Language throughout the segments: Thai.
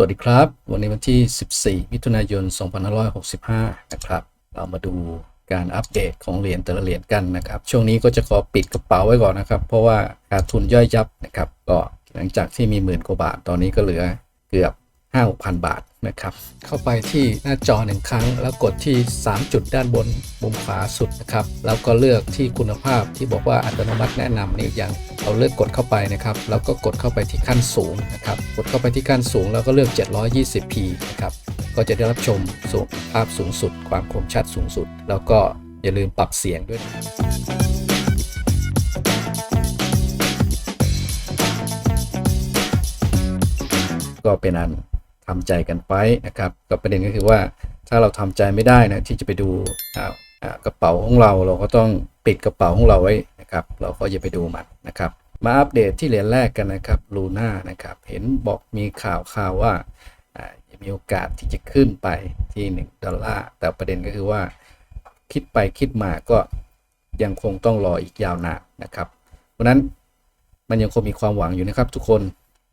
วัสดีครับ วันนี้วันที่ 14 มิถุนายน 2565 นะครับ เรามาดูการอัปเดตของเหรียญแต่ละเหรียญกันนะครับ ช่วงนี้ก็จะขอปิดกระเป๋าไว้ก่อนนะครับ เพราะว่าขาดทุนย่อยยับนะครับ ก็หลังจากที่มีหมื่นกว่าบาท ตอนนี้ก็เหลือเกือบ 5-6,000 บาทนะครับ เข้าไปที่หน้าจอหนึ่งครั้ง แล้วกดที่ 3 จุดด้านบนมุมขวาสุดนะครับ แล้วก็เลือกที่คุณภาพที่บอกว่าอัตโนมัติแนะนำนี่ย่างเราเลือกกดเข้าไปนะครับ แล้วก็กดเข้าไปที่ขั้นสูงนะครับ กดเข้าไปที่ขั้นสูงแล้วก็เลือก 720p นะครับ ก็จะได้รับชมสูงภาพสูงสุด ความคมชัดสูงสุด แล้วก็อย่าลืมปรับเสียงด้วยนะครับก็เป็นอัน ทำใจกันไปนะครับก็ประเด็นก็คือว่าถ้าเราทำใจไม่ได้นะที่จะไปดูกระเป๋าของเราเราก็ต้องปิดกระเป๋าของเราไว้นะครับ เราก็อย่าไปดูมันนะครับ มาอัปเดตที่เหรียญแรกกันนะครับลูน่านะครับ เห็นบอกมีข่าวข่าวว่ามีโอกาสที่จะขึ้นไปที่ 1 ดอลลาร์ แต่ประเด็นก็คือว่า คิดไปคิดมาก็ยังคงต้องรออีกยาวนานนะครับ เพราะนั้นมันยังคงมีความหวังอยู่นะครับทุกคน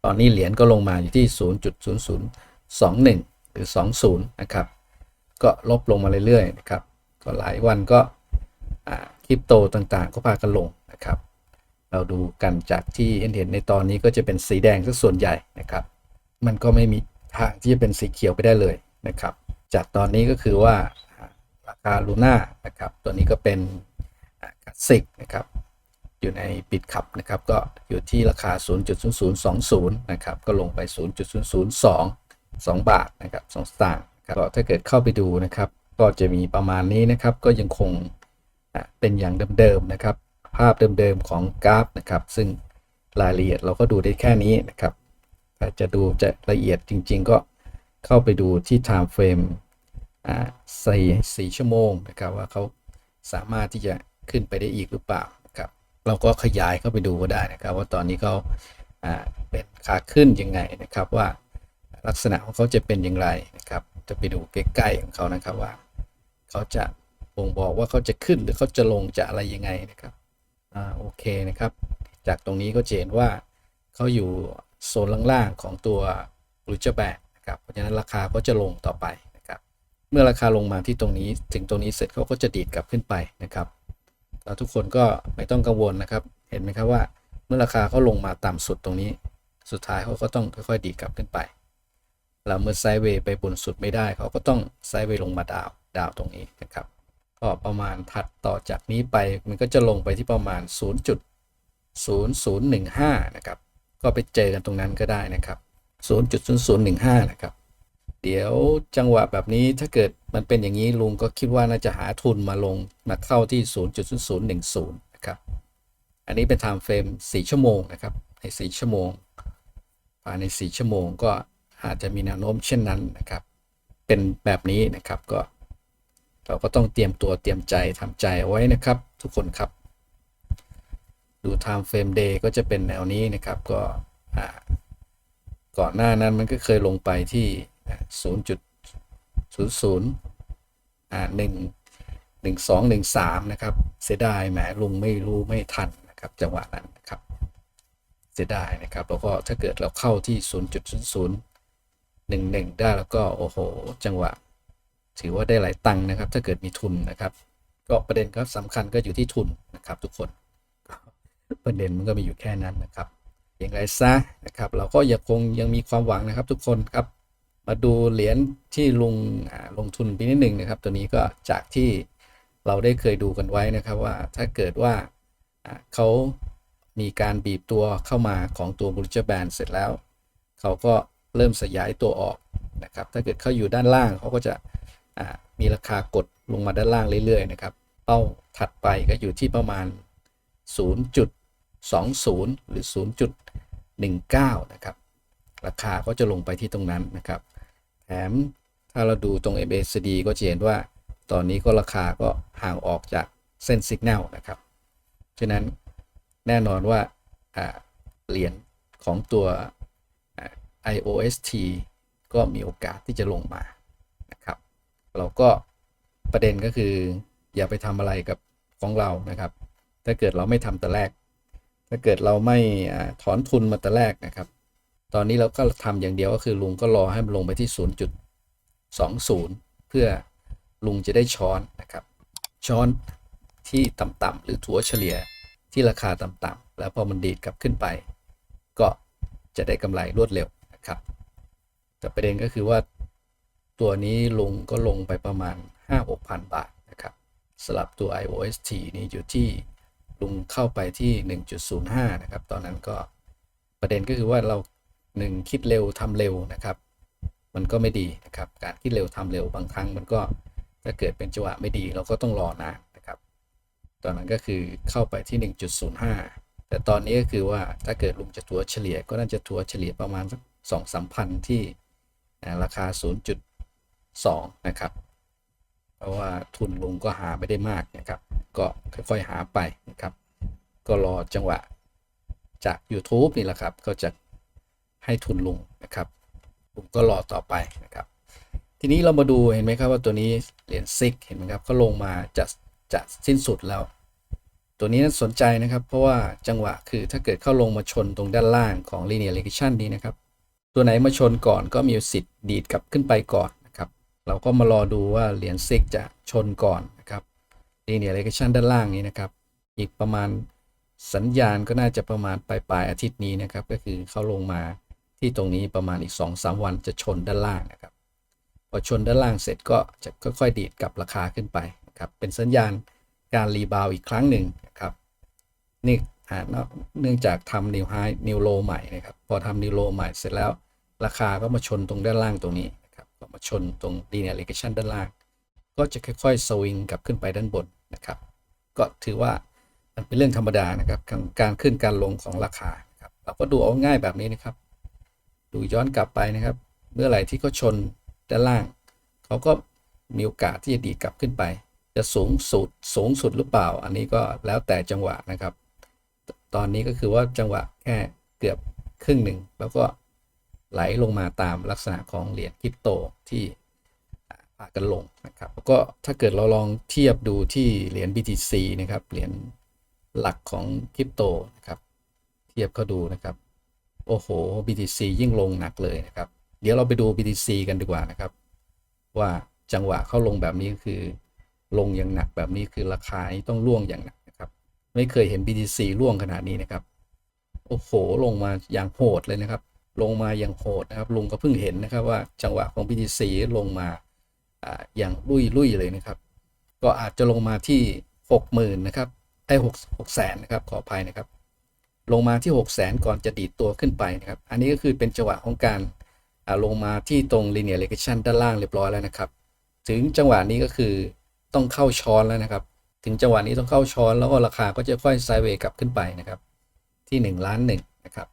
ตอนนี้เหรียญก็ลงมาอยู่ที่ 21 หรือ 20 นะครับ ก็ลบลงมาเรื่อยๆนะครับ ก็หลายวันก็คริปโตต่างๆ ก็พากันลงนะครับ เราดูกันจากที่เห็นในตอนนี้ก็จะเป็นสีแดงซะส่วนใหญ่นะครับ มันก็ไม่มีทางที่จะเป็นสีเขียวไปได้เลยนะครับ จากตอนนี้ก็คือว่าราคาลูน่านะครับ ตัวนี้ก็เป็นกัสิกนะครับอยู่ในปิดขับนะครับ ก็อยู่ที่ราคา 0.0020 นะครับ ก็ลงไป 0.002 2 บาทนะครับ2สตางค์ครับก็ถ้าเกิดเข้าไปดูนะครับ ก็จะมีประมาณนี้นะครับ ก็ยังคงเป็นอย่างเดิมๆนะครับ ภาพเดิมๆของกราฟนะครับ ซึ่งรายละเอียดเราก็ดูได้แค่นี้นะครับ ถ้าจะดูจะละเอียดจริง ๆ ก็เข้าไปดูที่ time frame สี่สี่ชั่วโมงนะครับ ว่าเขาสามารถที่จะขึ้นไปได้อีกหรือเปล่าครับ เราก็ขยายเข้าไปดูก็ได้นะครับ ว่าตอนนี้เขาเป็นขาขึ้นยังไงนะครับว่า ลักษณะของเขาจะเป็นอย่างไรนะครับ จะไปดูใกล้ๆของเขานะครับว่า เขาจะบ่งบอกว่าเขาจะขึ้นหรือเขาจะลงจะอะไรยังไงนะครับอ่าโอเคนะครับ จากตรงนี้ก็จะเห็นว่าเขาอยู่โซนล่างๆของตัวรูจแบกนะครับเพราะฉะนั้นราคาก็จะลงต่อไปนะครับ เมื่อราคาลงมาที่ตรงนี้ถึงตรงนี้เสร็จเขาก็จะดีดกลับขึ้นไปนะครับแล้วทุกคนก็ไม่ต้องกังวลนะครับ เห็นไหมครับว่าเมื่อราคาเขาลงมาต่ำสุดตรงนี้ สุดท้ายเขาก็ต้องค่อยๆดีดกลับขึ้นไป แล้วเมื่อไซด์เวย์ไปบนสุดไม่ได้เขาก็ต้องไซด์เวย์ลงมาดาวดาวตรงนี้นะครับก็ประมาณถัดต่อจากนี้ไปมันก็จะลงไปที่ประมาณ 0.0015 นะครับ ก็ไปเจอกันตรงนั้นก็ได้นะครับ 0.0015 นะครับ เดี๋ยวจังหวะแบบนี้ถ้าเกิดมันเป็นอย่างนี้ลุงก็คิดว่าน่าจะหาทุนมาลงมาเข้าที่ 0.0010 นะครับ อันนี้เป็น time frame 4ชั่วโมงนะครับ ใน 4 ชั่วโมง ภายใน 4 ชั่วโมงก็ อาจจะมีแนวโน้มเช่นนั้นนะครับ เป็นแบบนี้นะครับก็ เราก็ต้องเตรียมตัวเตรียมใจทำใจไว้นะครับ ทุกคนครับ ดู time frame day ก็จะเป็นแนวนี้นะครับก็ก่อนหน้านั้นมันก็เคยลงไปที่ 0.00อ่า1 1 2 1 3 นะครับ เสียดายแหมลุงไม่รู้ไม่ทันนะครับจังหวะนั้นนะครับ เสียดายนะครับ แล้วก็ถ้าเกิดเราเข้าที่ 0.0011 ได้แล้วก็โอ้โห จังหวะ ถือว่าได้หลายตังค์นะครับ ถ้าเกิดมีทุนนะครับ ก็ประเด็นครับสำคัญก็อยู่ที่ทุนนะครับ ทุกคนประเด็นมันก็มีอยู่แค่นั้นนะครับอย่างไรซะนะครับ เราก็ยังคงยังมีความหวังนะครับ ทุกคนครับ มาดูเหรียญที่ลงลงทุนไปนิดหนึ่งนะครับ ตัวนี้ก็จากที่เราได้เคยดูกันไว้นะครับว่าถ้าเกิดว่าอ่าเขามีการบีบตัวเข้ามาของตัวบริจแบนเสร็จแล้ว เขาก็ เริ่มสยายตัวออกนะครับ ถ้าเกิดเขาอยู่ด้านล่างเขาก็จะมีราคากดลงมาด้านล่างเรื่อยๆนะครับ เป้าถัดไปก็อยู่ที่ประมาณ 0.20 หรือ 0.19 นะครับ ราคาก็จะลงไปที่ตรงนั้นนะครับ แถมถ้าเราดูตรง MACD ก็จะเห็นว่าตอนนี้ก็ราคาก็ห่างออกจากเส้นสัญญาณนะครับ ฉะนั้นแน่นอนว่าเหรียญของตัว IOST ก็มีโอกาสที่จะลงมานะครับ เราก็ประเด็นก็คือ อย่าไปทำอะไรกับของเรานะครับ ถ้าเกิดเราไม่ทำแต่แรก ถ้าเกิดเราไม่ถอนทุนมาแต่แรกนะครับ ตอนนี้เราก็ทำอย่างเดียวก็คือลุงก็รอให้มันลงไปที่ 0.20 เพื่อลุงจะได้ช้อนนะครับ ช้อนที่ต่ำๆหรือถัวเฉลี่ยที่ราคาต่ำๆแล้วพอมันดีดกลับขึ้นไป ก็จะได้กำไรรวดเร็ว ครับ แต่ประเด็นก็คือว่าตัวนี้ลงก็ลงไปประมาณ 5-6พันบาทนะครับสลับตัว IOST นี่อยู่ที่ลงเข้าไปที่ 1.05 นะครับ ตอนนั้นก็ประเด็นก็คือว่าเราหนึ่งคิดเร็วทำเร็วนะครับ มันก็ไม่ดีนะครับ การคิดเร็วทำเร็วบางครั้งมันก็ถ้าเกิดเป็นจังหวะไม่ดีเราก็ต้องรอนานนะครับ ตอนนั้นก็คือเข้าไปที่ 1.05 แต่ตอนนี้ก็คือว่าถ้าเกิดลุงจะถัวเฉลี่ยก็น่าจะถัวเฉลี่ยประมาณสัก สองสามพันที่ราคา 0.2 นะครับ เพราะว่าทุนลงก็หาไม่ได้มากนะครับ ก็ค่อยๆหาไปนะครับ ก็รอจังหวะจาก YouTube นี่แหละครับ ก็จะให้ทุนลงนะครับลุงก็รอต่อไปนะครับ ทีนี้เรามาดูเห็นไหมครับว่าตัวนี้เหรียญซิกเห็นไหมครับก็ลงมาจะจะสิ้นสุดแล้ว ตัวนี้น่าสนใจนะครับ เพราะว่าจังหวะคือถ้าเกิดเข้าลงมาชนตรงด้านล่างของ linear regression นี้นะครับ ตัวไหนมาชนก่อนก็มีสิทธิ์ดีดกลับขึ้นไปก่อนนะครับ เราก็มารอดูว่าเหรียญซิกจะชนก่อนนะครับ linear regression ด้านล่างนี้นะครับ อีกประมาณสัญญาณก็น่าจะประมาณปลายปลายอาทิตย์นี้นะครับ ก็คือเขาลงมาที่ตรงนี้ประมาณอีก 2-3 วันจะชนด้านล่างนะครับ พอชนด้านล่างเสร็จก็จะค่อยๆ ดีดกลับราคาขึ้นไปนะครับ เป็นสัญญาณการรีบาวอีกครั้งหนึ่งนะครับ นี่เนอะเนื่องจากทำนิวไฮนิวโลใหม่นะครับ พอทำนิวโลใหม่เสร็จแล้ว ราคาก็มาชนตรงด้านล่างตรงนี้นะครับก็มาชนตรง linear regression ด้านล่าง ก็จะค่อยๆสวิงกลับขึ้นไปด้านบนนะครับก็ถือว่ามันเป็นเรื่องธรรมดานะครับการขึ้นการลงของราคาครับเราก็ดูเอาง่ายแบบนี้นะครับ ดูย้อนกลับไปนะครับ เมื่อไหร่ที่เขาชนด้านล่างเขาก็มีโอกาสที่จะดีกลับขึ้นไป จะสูงสุดสูงสุดหรือเปล่า อันนี้ก็แล้วแต่จังหวะนะครับ ตอนนี้ก็คือว่าจังหวะแค่เกือบครึ่งหนึ่งแล้วก็ ไหลลงมาตามลักษณะของเหรียญคริปโตที่พากันลงนะครับแล้วก็ถ้าเกิดเราลองเทียบดูที่เหรียญ BTC นะครับเหรียญหลักของคริปโตนะครับเทียบเขาดูนะครับโอ้โห BTC ยิ่งลงหนักเลยนะครับ เดี๋ยวเราไปดู BTC กันดีกว่านะครับ ว่าจังหวะเข้าลงแบบนี้คือ ลงอย่างหนักแบบนี้คือราคาต้องร่วงอย่างหนักนะครับ ไม่เคยเห็น BTC ร่วงขนาดนี้นะครับ โอ้โห ลงมาอย่างโหดเลยนะครับ ลงมาอย่างโหดนะครับลุงก็เพิ่งเห็นนะครับว่าจังหวะของ BTC ลงมาอ่าอย่างลุยลุยเลยนะครับ ก็อาจจะลงมาที่ 60,000นะครับไอ้หกหกแสนนะครับขออภัยนะครับ ลงมาที่ 6 0 0แสนก่อนจะดีดตัวขึ้นไปนะครับ อันนี้ก็คือเป็นจังหวะของการอ่าลงมาที่ตรง linear regression ด้านล่างเรียบร้อยแล้วนะครับ ถึงจังหวะนี้ก็คือต้องเข้าช้อนแล้วนะครับ ถึงจังหวะนี้ต้องเข้าช้อนแล้วก็ราคาก็จะค่อยไซด์เวย์กลับขึ้นไปนะครับ ที่1ล้านหนึ่งนะครับ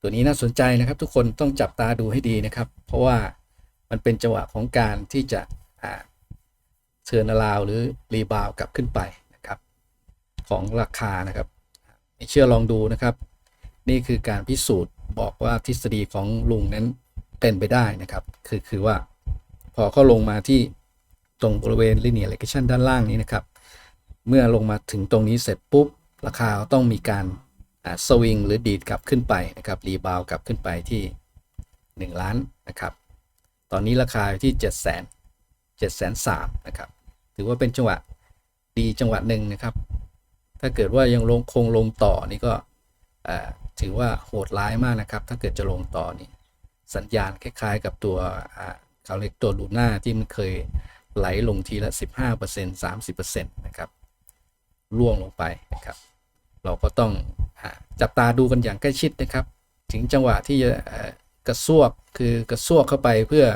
ตัวนี้น่าสนใจนะครับ ทุกคนต้องจับตาดูให้ดีนะครับ เพราะว่ามันเป็นจังหวะของการที่จะเชิญลาวหรือรีบาวกลับขึ้นไปนะครับ ของราคานะครับไม่เชื่อลองดูนะครับ นี่คือการพิสูจน์บอกว่าทฤษฎีของลุงนั้นเป็นไปได้นะครับ คือคือว่าพอเขาลงมาที่ตรงบริเวณ linear regression ด้านล่างนี้นะครับ เมื่อลงมาถึงตรงนี้เสร็จปุ๊บ ราคาต้องมีการ สวิงหรือดีดกลับขึ้นไปนะครับรีบาวกลับขึ้นไปที่ 1 ล้านนะครับตอนนี้ราคาอยู่ที่ 7 0 0 0 0 7 0 0 0นะครับถือว่าเป็นจังหวะดีจังหวะหนึ่งนะครับ ถ้าเกิดว่ายังลงคงลงต่อนี่ก็ถือว่าโหดร้ายมากนะครับ ถ้าเกิดจะลงต่อนี่สัญญาณคล้ายๆ กับตัวเขาเรียกตัวลูน่าที่มันเคยไหลลงทีละ 15% 30%นะครับล่วงลงไปนะครับ เราก็ต้องจับตาดูกันอย่างใกล้ชิดนะครับ ถึงจังหวะที่จะกระซวกคือกระซวกเข้าไปเพื่อ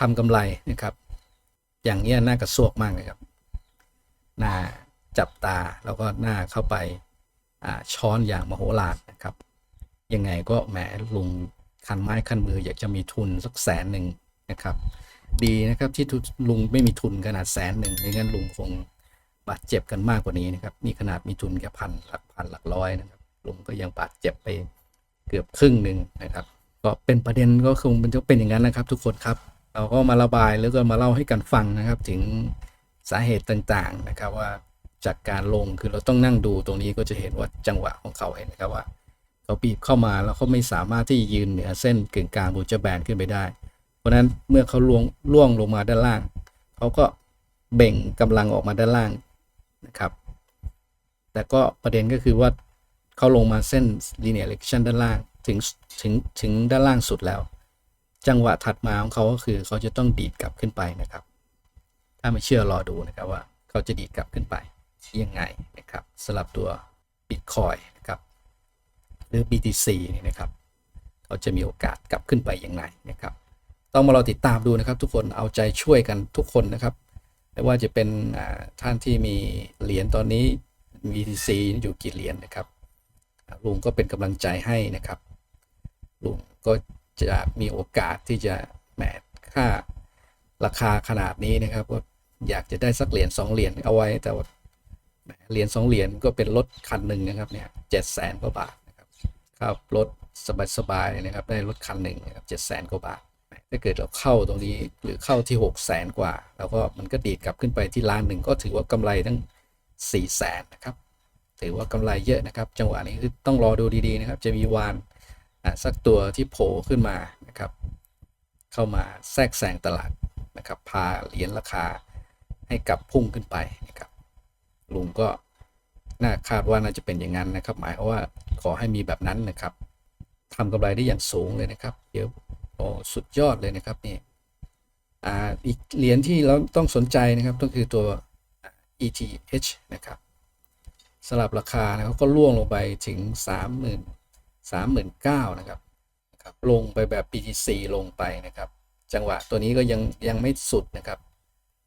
ทำกำไรนะครับ อย่างเนี้ยน่ากระซวกมากเลยครับน่าจับตาแล้วก็น่าเข้าไปช้อนอย่างมโหฬารนะครับ ยังไงก็แหมลุงคันไม้คันมืออยากจะมีทุนสักแสนหนึ่งนะครับ ดีนะครับที่ลุงไม่มีทุนขนาดแสนหนึ่งไม่งั้นลุงคง บาดเจ็บกันมากกว่านี้นะครับนี่ขนาดมีทุนแค่พันหลักพันหลักร้อยนะครับลุงก็ยังบาดเจ็บไปเกือบครึ่งหนึ่งนะครับ ก็เป็นประเด็นก็คงเป็นจะเป็นอย่างนั้นนะครับ ทุกคนครับ เราก็มาระบายแล้วก็มาเล่าให้กันฟังนะครับ ถึงสาเหตุต่างๆนะครับว่าจากการลงคือเราต้องนั่งดูตรงนี้ก็จะเห็นว่าจังหวะของเขาเห็นนะครับว่าเขาบีบเข้ามาแล้วเขาไม่สามารถที่ยืนเหนือเส้นกึ่งกลางบูจแบนขึ้นไปได้ เพราะนั้นเมื่อเขาล่วงล่วงลงมาด้านล่าง เขาก็เบ่งกำลังออกมาด้านล่าง นะครับ แต่ก็ประเด็นก็คือว่าเขาลงมาเส้น linear regression ด้านล่างถึงถึงถึงด้านล่างสุดแล้ว จังหวะถัดมาของเขาก็คือเขาจะต้องดีดกลับขึ้นไปนะครับ ถ้าไม่เชื่อรอดูนะครับว่าเขาจะดีดกลับขึ้นไปยังไงนะครับสำหรับตัว Bitcoin นะครับหรือ BTC นี่นะครับเขาจะมีโอกาสกลับขึ้นไปยังไงนะครับ ต้องมารอติดตามดูนะครับ ทุกคนเอาใจช่วยกันทุกคนนะครับ ไม่ว่าจะเป็นท่านที่มีเหรียญตอนนี้ BTC อยู่กี่เหรียญนะครับลุงก็เป็นกำลังใจให้นะครับลุงก็จะมีโอกาสที่จะแหมค่าราคาขนาดนี้นะครับก็อยากจะได้สักเหรียญสองเหรียญเอาไว้แต่เหรียญสองเหรียญก็เป็นรถคันหนึ่งนะครับเนี่ยเจ็ดแสนกว่าบาทนะครับครับรถสบายๆนะครับได้รถคันหนึ่งนะครับเจ็ดแสนกว่าบาท ถ้าเกิดเราเข้าตรงนี้หรือเข้าที่ 6 0แสนกว่า แล้วก็มันก็ดีดกลับขึ้นไปที่ล้านหนึ่งก็ถือว่ากำไรทั้ง4ี่แสนนะครับถือว่ากำไรเยอะนะครับ จังหวะนี้คือต้องรอดูดีๆนะครับ จะมีวานสักตัวที่โผล่ขึ้นมานะครับ เข้ามาแทรกแซงตลาดนะครับ พาเหรียญราคาให้กลับพุ่งขึ้นไปนะครับ ลุงก็น่าคาดว่าน่าจะเป็นอย่างนั้นนะครับ หมายความว่าขอให้มีแบบนั้นนะครับทำกำไรได้อย่างสูงเลยนะครับ เดี๋ยว โอ้สุดยอดเลยนะครับนี่อ่าอีกเหรียญที่เราต้องสนใจนะครับก็คือตัว ETH นะครับสลับราคานะครับก็ล่วงลงไปถึง 30,000 39,000นะครับนะครับลงไปแบบ BTC ลงไปนะครับ จังหวะตัวนี้ก็ยังยังไม่สุดนะครับ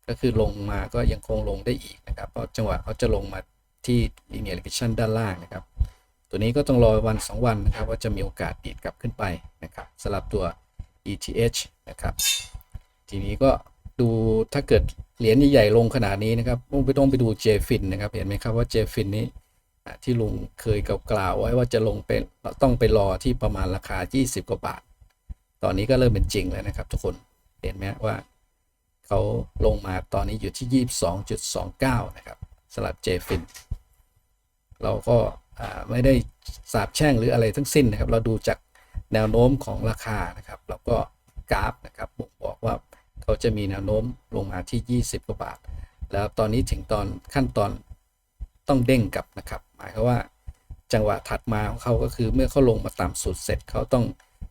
ก็คือลงมาก็ยังคงลงได้อีกนะครับเพราะจังหวะเขาจะลงมาที่ linear regression ด้านล่างนะครับ ตัวนี้ก็ต้องรอวัน 2 วันนะครับ ว่าจะมีโอกาสดีดกลับขึ้นไปนะครับสำหรับตัว ETH นะครับ ทีนี้ก็ดูถ้าเกิดเหรียญใหญ่ๆลงขนาดนี้นะครับต้องไปต้องไปดู JFIN นะครับ เห็นไหมครับว่า JFIN นี้ที่ลุงเคยกล่าวไว้ว่าจะลงเป็นต้องไปรอที่ประมาณราคา 20 กว่าบาท ตอนนี้ก็เริ่มเป็นจริงแล้วนะครับ ทุกคนเห็นไหมว่าเขาลงมาตอนนี้อยู่ที่ 22.29 นะครับสำหรับ JFIN เราก็ไม่ได้สาบแช่งหรืออะไรทั้งสิ้นนะครับ เราดูจาก แนวโน้มของราคานะครับแล้วก็กราฟนะครับบ่งบอกว่าเขาจะมีแนวโน้มลงมาที่ 20กว่าบาท แล้วตอนนี้ถึงตอนขั้นตอนต้องเด้งกลับนะครับ หมายความว่าจังหวะถัดมาของเขาก็คือเมื่อเขาลงมาต่ำสุดเสร็จเขาต้อง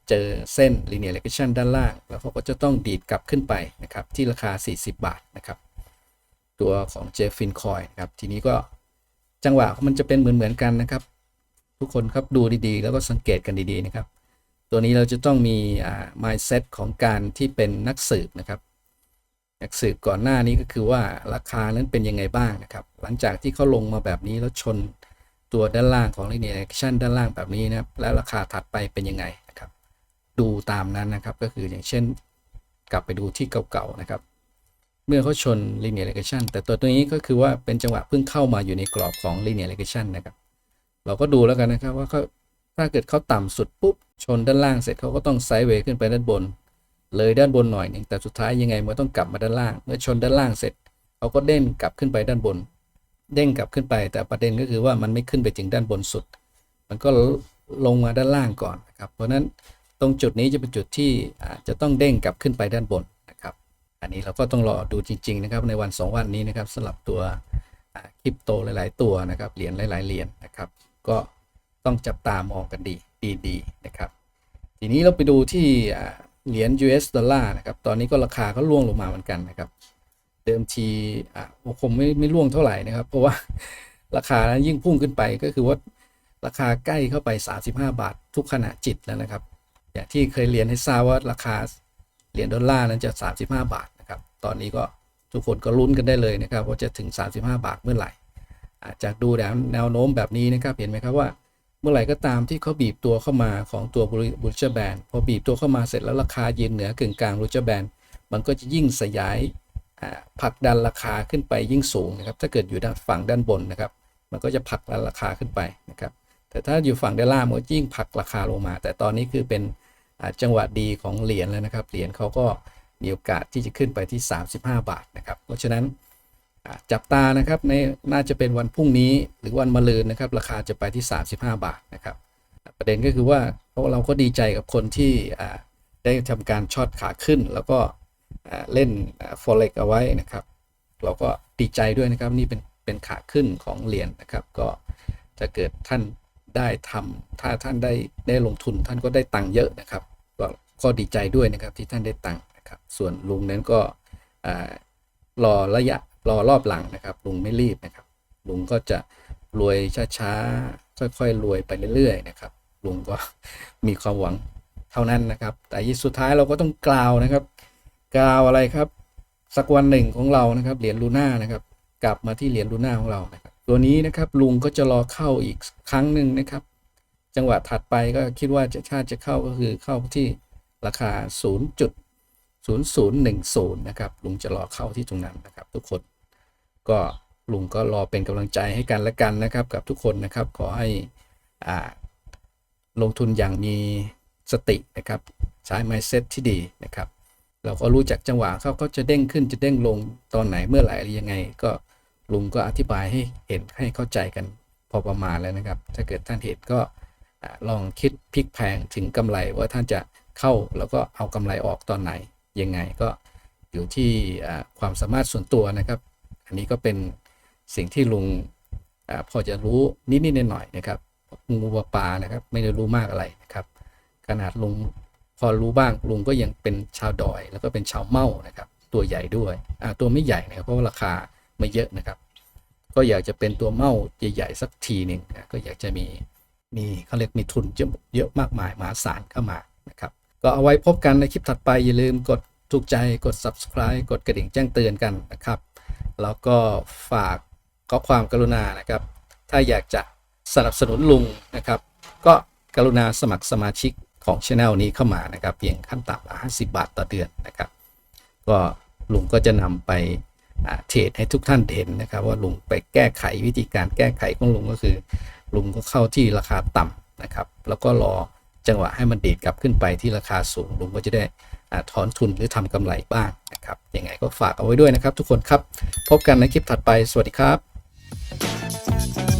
เจอเส้น linear regression ด้านล่าง แล้วเขาก็จะต้องดีดกลับขึ้นไปนะครับที่ราคา 40 บาทนะครับตัวของ j f i n Coin นะครับทีนี้ก็จังหวะมันจะเป็นเหมือนเหมือนๆกันนะครับ ทุกคนครับดูดีๆ แล้วก็สังเกตกันดีๆนะครับ ตัวนี้เราจะต้องมีอ่า mindset ของการที่เป็นนักสืบนะครับ นักสืบก่อนหน้านี้ก็คือว่าราคานั้นเป็นยังไงบ้างนะครับ หลังจากที่เขาลงมาแบบนี้แล้วชนตัวด้านล่างของ linear action ด้านล่างแบบนี้นะครับ แล้วราคาถัดไปเป็นยังไงนะครับ ดูตามนั้นนะครับ ก็คืออย่างเช่น กลับไปดูที่เก่าๆนะครับ เมื่อเขาชน linear regression แต่ตัวตัวนี้ก็คือว่าเป็นจังหวะเพิ่งเข้ามาอยู่ในกรอบของ linear regression นะครับ เราก็ดูแล้วกันนะครับว่าเขา ถ้าเกิดเขาต่ำสุดปุ๊บชนด้านล่างเสร็จเขาก็ต้องไซด์เวย์ขึ้นไปด้านบน เลยด้านบนหน่อยหนึ่งแต่สุดท้ายยังไงมันต้องกลับมาด้านล่าง เมื่อชนด้านล่างเสร็จเขาก็เด้งกลับขึ้นไปด้านบน เด้งกลับขึ้นไป แต่ประเด็นก็คือว่ามันไม่ขึ้นไปถึงด้านบนสุด มันก็ลงมาด้านล่างก่อนนะครับเพราะฉะนั้นตรงจุดนี้จะเป็นจุดที่จะต้องเด้งกลับขึ้นไปด้านบนนะครับ อันนี้เราก็ต้องรอดูจริง ๆ นะครับ ในวัน 2 วันนี้นะครับสำหรับตัวคริปโตหลาย ๆ ตัวนะครับเหรียญหลาย ๆเหรียญนะครับ ก็ ต้องจับตามองกันดีดีๆนะครับ ทีนี้เราไปดูที่เหรียญ US ดอลลาร์นะครับ ตอนนี้ก็ราคาก็ร่วงลงมาเหมือนกันนะครับ เดิมทีอะคงไม่ไม่ร่วงเท่าไหร่นะครับ เพราะว่าราคานั้นยิ่งพุ่งขึ้นไปก็คือว่าราคาใกล้เข้าไป 35 บาท ทุกขณะจิตแล้วนะครับ อย่างที่เคยเรียนให้ทราบว่าราคาเหรียญดอลลาร์นั้นจะ 35 บาทนะครับ ตอนนี้ก็ทุกคนก็ลุ้นกันได้เลยนะครับว่าจะถึง 35 บาทเมื่อไหร่จากดูแนวแนวโน้มแบบนี้นะครับ เห็นไหมครับว่า เมื่อไหร่ก็ตามที่เขาบีบตัวเข้ามาของตัวบูชแบนพอบีบตัวเข้ามาเสร็จแล้วราคายืนเหนือกึ่งกลางบูชแบนมันก็จะยิ่งสยายผลักดันราคาขึ้นไปยิ่งสูงนะครับ ถ้าเกิดอยู่ด้านฝั่งด้านบนนะครับ มันก็จะผลักดันราคาขึ้นไปนะครับ แต่ถ้าอยู่ฝั่งด้านล่างมันยิ่งผลักราคาลงมา แต่ตอนนี้คือเป็นจังหวะดีของเหรียญแล้วนะครับ เหรียญเขาก็มีโอกาสที่จะขึ้นไปที่ 35 บาทนะครับ เพราะฉะนั้น จับตานะครับในน่าจะเป็นวันพรุ่งนี้หรือวันมะรืนนะครับ ราคาจะไปที่ 35 บาทนะครับ ประเด็นก็คือว่าเพราะเราก็ดีใจกับคนที่ได้ทำการช็อตขาขึ้น แล้วก็เล่นฟอเร็กเอาไว้นะครับ เราก็ดีใจด้วยนะครับนี่เป็นเป็นขาขึ้นของเหรียญนะครับ ก็ถ้าเกิดท่านได้ทำถ้าท่านได้ได้ลงทุนท่านก็ได้ตังค์เยอะนะครับ ก็ก็ดีใจด้วยนะครับที่ท่านได้ตังค์นะครับ ส่วนลุงนั้นก็รอระยะ รอรอบหลังนะครับลุงไม่รีบนะครับ ลุงก็จะรวยช้าๆค่อยๆรวยไปเรื่อยๆนะครับ ลุงก็มีความหวังเท่านั้นนะครับ แต่สุดท้ายเราก็ต้องกล่าวนะครับ กล่าวอะไรครับ สักวันหนึ่งของเรานะครับเหรียญลูน่านะครับ กลับมาที่เหรียญลูน่าของเรานะครับตัวนี้นะครับลุงก็จะรอเข้าอีกครั้งหนึ่งนะครับ จังหวะถัดไปก็คิดว่าจะถ้าจะเข้าก็คือเข้าที่ราคา 0.0010 นะครับลุงจะรอเข้าที่ตรงนั้นนะครับ ทุกคน ก็ลุงก็รอเป็นกำลังใจให้กันและกันนะครับ กับทุกคนนะครับ ขอให้อ่าลงทุนอย่างมีสตินะครับ ใช้ mindset ที่ดีนะครับ เราก็รู้จักจังหวะเขาก็จะเด้งขึ้นจะเด้งลงตอนไหนเมื่อไหร่อะไรยังไง ก็ลุงก็อธิบายให้เห็นให้เข้าใจกันพอประมาณแล้วนะครับ ถ้าเกิดท่านเห็นก็ลองคิดพลิกแพงถึงกำไรว่าท่านจะเข้าแล้วก็เอากำไรออกตอนไหนยังไงก็อยู่ที่ความสามารถส่วนตัวนะครับ อันนี้ก็เป็นสิ่งที่ลุงอพอจะรู้นิดๆหน่อยๆนะครับงูปลานะครับ ไม่ได้รู้มากอะไรนะครับ ขนาดลุงพอรู้บ้างลุงก็ยังเป็นชาวดอย แล้วก็เป็นชาวเม่านะครับ ตัวใหญ่ด้วยตัวไม่ใหญ่นะครับเพราะว่าราคาไม่เยอะนะครับ ก็อยากจะเป็นตัวเม่าใหญ่ๆสักทีหนึ่งนะก็อยากจะมีมีเขาเรียกมีทุนเยอะเยอะมากมายมหาศาลเข้ามานะครับ ก็เอาไว้พบกันในคลิปถัดไปอย่าลืมกดถูกใจกด subscribe กดกระดิ่งแจ้งเตือนกันนะครับ แล้วก็ฝากข้อความกรุณานะครับ ถ้าอยากจะสนับสนุนลุงนะครับ ก็กรุณาสมัครสมาชิกของช anel นี้เข้ามานะครับ เพียงขั้นต่ำ50 บาทต่อเดือนนะครับ ก็ลุงก็จะนำไปเทรดให้ทุกท่านเห็นนะครับ ว่าลุงไปแก้ไขวิธีการแก้ไขของลุงก็คือ ลุงก็เข้าที่ราคาต่ำนะครับ แล้วก็รอจังหวะให้มันดีดกลับขึ้นไปที่ราคาสูงลุงก็จะได้ ถอนทุนหรือทำกำไรบ้างนะครับยังไงก็ฝากเอาไว้ด้วยนะครับ ทุกคนครับ พบกันในคลิปถัดไปสวัสดีครับ